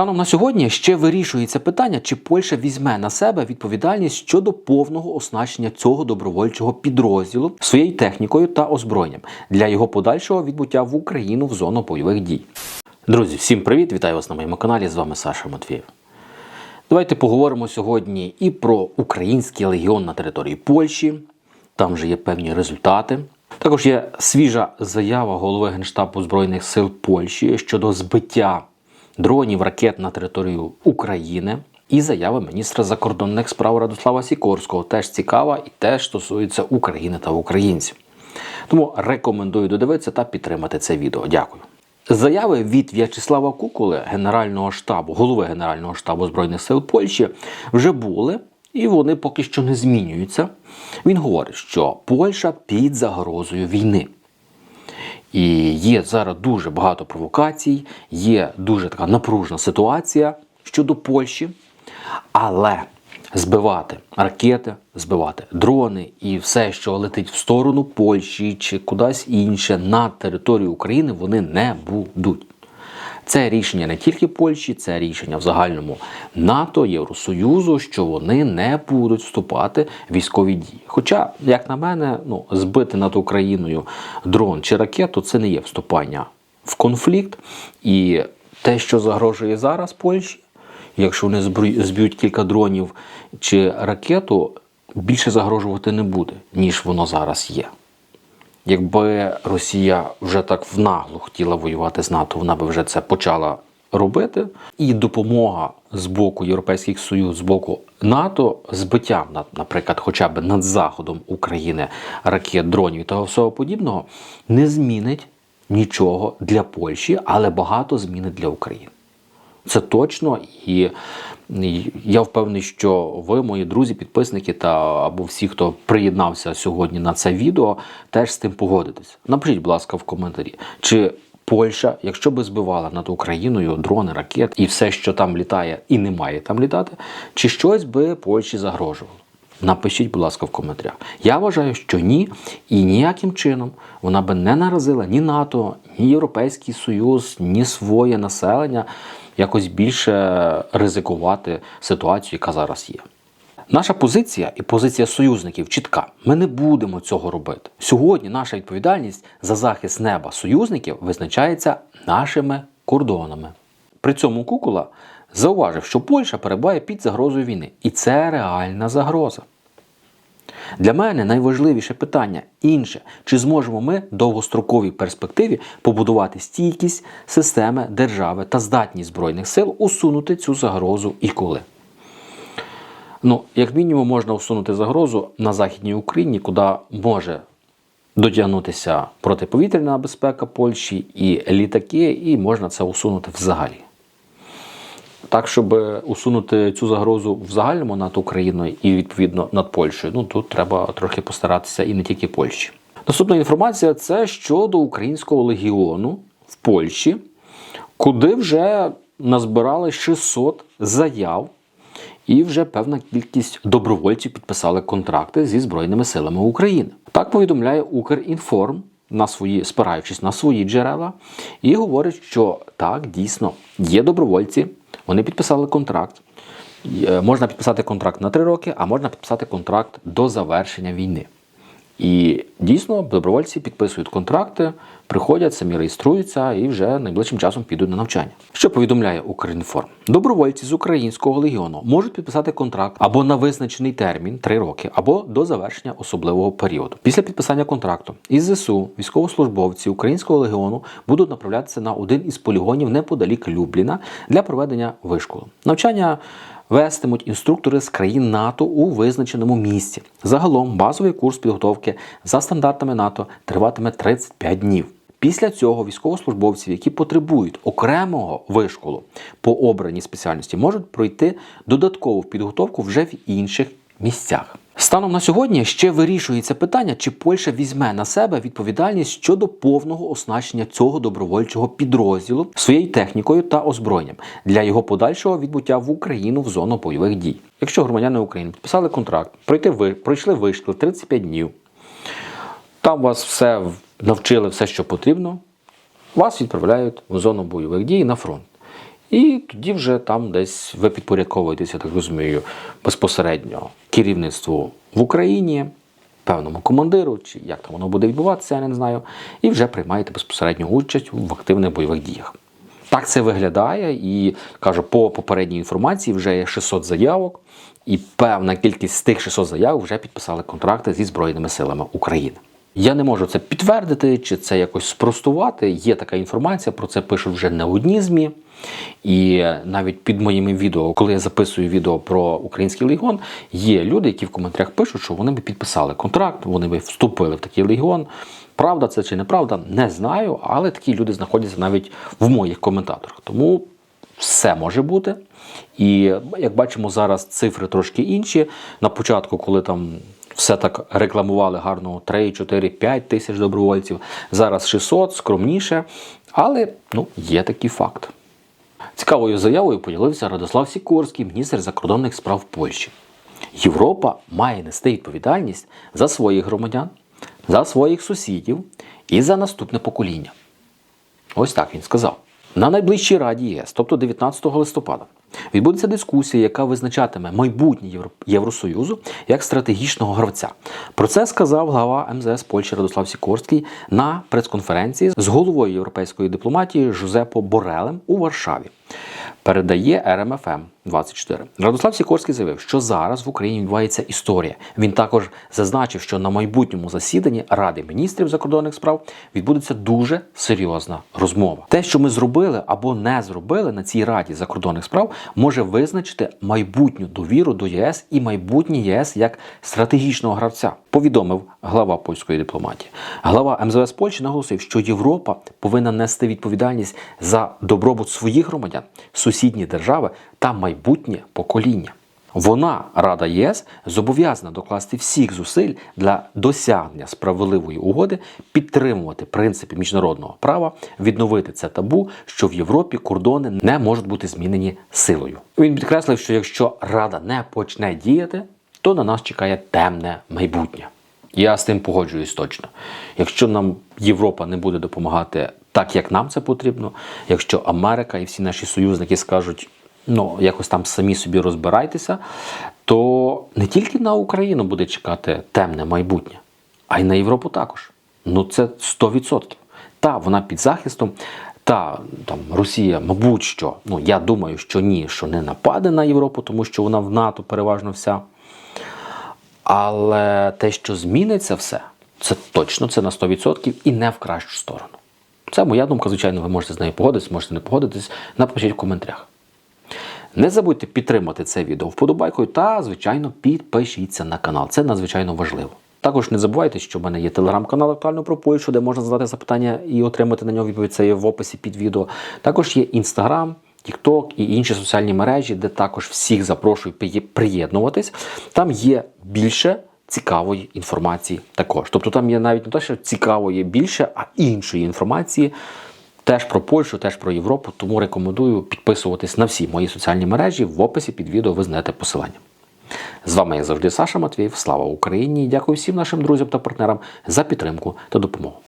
Станом на сьогодні ще вирішується питання, чи Польща візьме на себе відповідальність щодо повного оснащення цього добровольчого підрозділу своєю технікою та озброєнням для його подальшого відбуття в Україну в зону бойових дій. Друзі, всім привіт! Вітаю вас на моєму каналі. З вами Саша Матвієв. Давайте поговоримо сьогодні і про український легіон на території Польщі. Там вже є певні результати. Також є свіжа заява голови Генштабу Збройних сил Польщі щодо збиття дронів ракет на територію України. І заява міністра закордонних справ Радослава Сікорського теж цікава і теж стосується України та українців. Тому рекомендую додивитися та підтримати це відео. Дякую. Заяви від В'ячеслава Кукули, Генерального штабу, голови Генерального штабу Збройних сил Польщі, вже були, і вони поки що не змінюються. Він говорить, що Польща під загрозою війни. І є зараз дуже багато провокацій, є дуже така напружена ситуація щодо Польщі, але збивати ракети, збивати дрони і все, що летить в сторону Польщі чи кудись інше на територію України, вони не будуть. Це рішення не тільки Польщі, це рішення в загальному НАТО, Євросоюзу, що вони не будуть вступати в військові дії. Хоча, як на мене, ну збити над Україною дрон чи ракету це не є вступання в конфлікт. І те, що загрожує зараз Польщі, якщо вони зб'ють кілька дронів чи ракету, більше загрожувати не буде, ніж воно зараз є. Якби Росія вже так внагло хотіла воювати з НАТО, вона би вже це почала робити. І допомога з боку Європейських Союз, з боку НАТО, збиттям, наприклад, хоча б над заходом України ракет, дронів того всього подібного, не змінить нічого для Польщі, але багато змінить для України. Це точно, і я впевнений, що ви, мої друзі, підписники та або всі, хто приєднався сьогодні на це відео, теж з тим погодитесь. Напишіть, будь ласка, в коментарі, чи Польща, якщо би збивала над Україною дрони, ракет і все, що там літає і не має там літати, чи щось би Польщі загрожувало? Напишіть, будь ласка, в коментарях. Я вважаю, що ні, і ніяким чином вона би не наразила ні НАТО, ні Європейський Союз, ні своє населення якось більше ризикувати ситуацію, яка зараз є. Наша позиція і позиція союзників чітка. Ми не будемо цього робити. Сьогодні наша відповідальність за захист неба союзників визначається нашими кордонами. При цьому Кукула зауважив, що Польща перебуває під загрозою війни, і це реальна загроза. Для мене найважливіше питання інше: чи зможемо ми в довгостроковій перспективі побудувати стійкість системи держави та здатність збройних сил усунути цю загрозу і коли? Ну, як мінімум, можна усунути загрозу на Західній Україні, куди може дотягнутися протиповітряна безпека Польщі і літаки, і можна це усунути взагалі. Так, щоб усунути цю загрозу в загальному над Україною і відповідно над Польщею, ну тут треба трохи постаратися і не тільки Польщі. Наступна інформація це щодо українського легіону в Польщі, куди вже назбирали 600 заяв, і вже певна кількість добровольців підписали контракти зі Збройними силами України. Так повідомляє Укрінформ на свої, спираючись на свої джерела, і говорить, що так, дійсно, є добровольці, вони підписали контракт. Е, Можна підписати контракт на три роки, а можна підписати контракт до завершення війни. І дійсно добровольці підписують контракти, приходять, самі реєструються і вже найближчим часом підуть на навчання. Що повідомляє Укрінформ? Добровольці з українського легіону можуть підписати контракт або на визначений термін 3 роки, або до завершення особливого періоду. Після підписання контракту із ЗСУ військовослужбовці українського легіону будуть направлятися на один із полігонів неподалік Любліна для проведення вишколу. Навчання вестимуть інструктори з країн НАТО у визначеному місці. Загалом базовий курс підготовки за стандартами НАТО триватиме 35 днів. Після цього військовослужбовців, які потребують окремого вишколу по обраній спеціальності, можуть пройти додаткову підготовку вже в інших місцях. Станом на сьогодні ще вирішується питання, чи Польща візьме на себе відповідальність щодо повного оснащення цього добровольчого підрозділу своєю технікою та озброєнням для його подальшого відбуття в Україну в зону бойових дій. Якщо громадяни України підписали контракт, пройти ви пройшли вишкіл 35 днів, там вас все навчили, все, що потрібно, вас відправляють в зону бойових дій на фронт. І тоді вже там десь ви підпорядковуєтеся, так розумію, безпосередньо керівництву в Україні, певному командиру, чи як там воно буде відбуватися, я не знаю, і вже приймаєте безпосередню участь в активних бойових діях. Так це виглядає, і кажу, по попередній інформації вже є 600 заявок, і певна кількість з тих 600 заявок вже підписали контракти зі Збройними силами України. Я не можу це підтвердити чи це якось спростувати. Є така інформація, про це пишуть вже не одні ЗМІ. І навіть під моїми відео, коли я записую відео про український легіон, є люди, які в коментарях пишуть, що вони би підписали контракт, вони би вступили в такий легіон. Правда це чи неправда, не знаю, але такі люди знаходяться навіть в моїх коментаторах. Тому все може бути. І як бачимо, зараз цифри трошки інші. На початку, коли там все так рекламували гарно 3, 4, 5 тисяч добровольців, зараз 600, скромніше, але ну, є такий факт. Цікавою заявою поділився Радослав Сікорський, міністр закордонних справ Польщі. Європа має нести відповідальність за своїх громадян, за своїх сусідів і за наступне покоління. Ось так він сказав. На найближчій раді ЄС, тобто 19 листопада, відбудеться дискусія, яка визначатиме майбутнє Євро- Євросоюзу як стратегічного гравця. Про це сказав глава МЗС Польщі Радослав Сікорський на прес-конференції з головою європейської дипломатії Жозепо Борелем у Варшаві. Передає РМФМ 24. Радослав Сікорський заявив, що зараз в Україні відбувається історія. Він також зазначив, що на майбутньому засіданні Ради міністрів закордонних справ відбудеться дуже серйозна розмова. Те, що ми зробили або не зробили на цій раді закордонних справ, може визначити майбутню довіру до ЄС і майбутнє ЄС як стратегічного гравця. Повідомив глава польської дипломатії. Глава МЗС Польщі наголосив, що Європа повинна нести відповідальність за добробут своїх громадян, сусідні держави та майбутнє покоління. Вона, Рада ЄС, зобов'язана докласти всіх зусиль для досягнення справедливої угоди, підтримувати принципи міжнародного права, відновити це табу, що в Європі кордони не можуть бути змінені силою. Він підкреслив, що якщо Рада не почне діяти, то на нас чекає темне майбутнє. Я з тим погоджуюсь точно. Якщо нам Європа не буде допомагати так, як нам це потрібно, якщо Америка і всі наші союзники скажуть, ну якось там самі собі розбирайтеся, то не тільки на Україну буде чекати темне майбутнє, а й на Європу також. Ну це 100%. Та вона під захистом. Та там Росія, мабуть, що ну я думаю, що ні, що не нападе на Європу, тому що вона в НАТО переважно вся. Але те, що зміниться все, це точно це на 100% і не в кращу сторону. Це моя думка, звичайно, ви можете з нею погодитись, можете не погодитись. Напишіть в коментарях. Не забудьте підтримати це відео вподобайкою та, звичайно, підпишіться на канал. Це надзвичайно важливо. Також не забувайте, що в мене є телеграм-канал актуально про Польщу, де можна задати запитання і отримати на нього відповідь. Це є в описі під відео. Також є інстаграм, TikTok і інші соціальні мережі, де також всіх запрошую приєднуватись. Там є більше цікавої інформації також. Тобто там є навіть не те, що цікавої більше, а іншої інформації. Теж про Польщу, теж про Європу, тому рекомендую підписуватись на всі мої соціальні мережі. В описі під відео ви знайдете посилання. З вами, як завжди, Саша Матвієв. Слава Україні! Дякую всім нашим друзям та партнерам за підтримку та допомогу.